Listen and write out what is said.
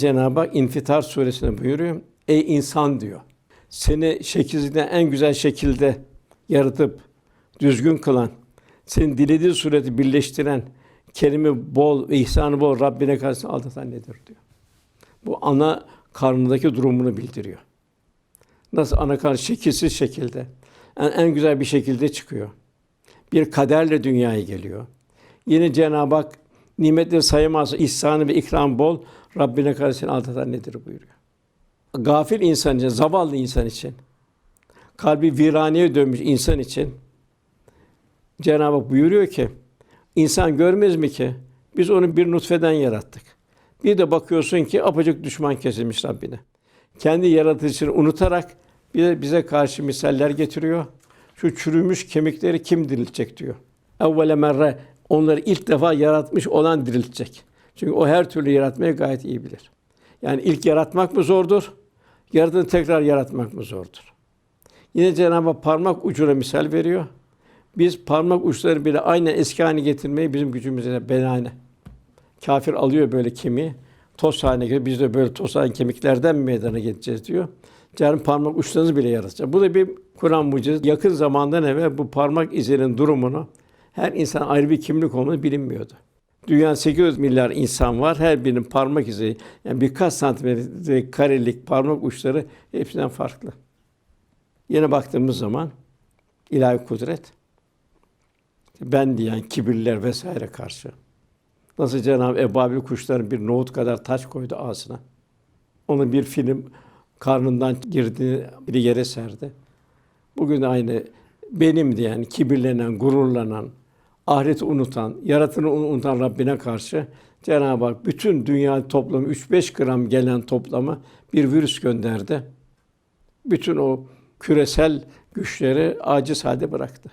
Cenab-ı Hak İnfitar suresinde buyuruyor. Ey insan diyor. Seni şekilden en güzel şekilde yaratıp düzgün kılan, seni dilediği sureti birleştiren, kerimi bol ihsanı bol Rabbine karşı aldatan nedir diyor. Bu ana karnındaki durumunu bildiriyor. Nasıl ana karnı şekilsiz şekilde, en, en güzel bir şekilde çıkıyor. Bir kaderle dünyaya geliyor. Yine Cenab-ı Hak nimetleri sayamaz, ihsanı ve ikram bol, Rabbine karşı seni aldatan nedir buyuruyor. Gafil insan için, zavallı insan için, kalbi viraneye dönmüş insan için Cenab-ı Hak buyuruyor ki, insan görmez mi ki biz onu bir nutfeden yarattık. Bir de bakıyorsun ki apacık düşman kesilmiş Rabbine. Kendi yaratıcısını unutarak bize, bize karşı misaller getiriyor. Şu çürümüş kemikleri kim diriltecek diyor. Evvele merre onları ilk defa yaratmış olan diriltecek. Çünkü o her türlü yaratmayı gayet iyi bilir. Yani ilk yaratmak mı zordur? Yaratığı tekrar yaratmak mı zordur? Yine Cenab-ı Hak parmak ucuna misal veriyor. Biz parmak uçları bile aynen eski haline getirmeyi bizim gücümüze benane. Kafir alıyor böyle kemiği, toz haline getiriyor. Biz de böyle toz haline kemiklerden mi meydana getireceğiz diyor. Yarın parmak uçlarınızı bile yaratacak. Bu da bir Kur'an mucizesi. Yakın zamandan evvel bu parmak izinin durumunu her insan ayrı bir kimlik olması bilinmiyordu. Dünya 800 milyar insan var. Her birinin parmak izi, yani birkaç santimetre karelik parmak uçları hepsinden farklı. Yine baktığımız zaman ilahi kudret ben diyen kibirliler vesaire karşı. Nasıl Cenab-ı Ebabil kuşların bir nohut kadar taş koydu ağzına. Onu bir film karnından girdi, bir yere serdi. Bugün aynı benim diyen, kibirlenen, gururlanan, ahireti unutan, yaratını unutan Rabbine karşı Cenab-ı Hak bütün dünya toplamı 3-5 gram gelen toplamı bir virüs gönderdi. Bütün o küresel güçleri aciz halde bıraktı.